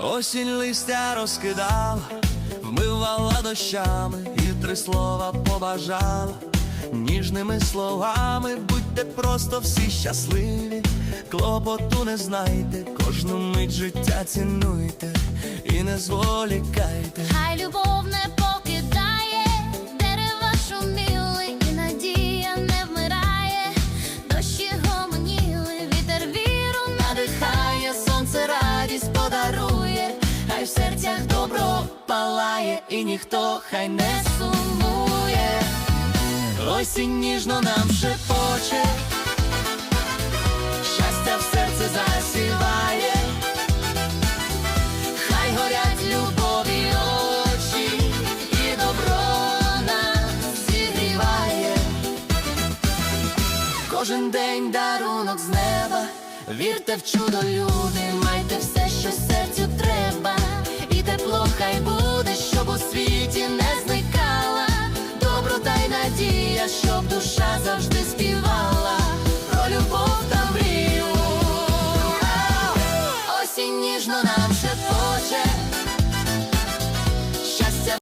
Осінь листя розкидала, вмивала дощами і три слова побажала. Ніжними словами будьте просто всі щасливі, клопоту не знайте, кожну мить життя цінуйте і не зволікайте. Хай любов не палає, і ніхто хай не сумує. Осінь ніжно нам шепоче, щастя в серце засіває, Хай горять любові очі, і добро нас зігріває. кожен день дарунок з неба. Вірте в чудо, люди, майте все, що серцю треба, хай не зникала. Доброта й надія, щоб душа завжди співала про любов та мрію. Осінь ніжно нам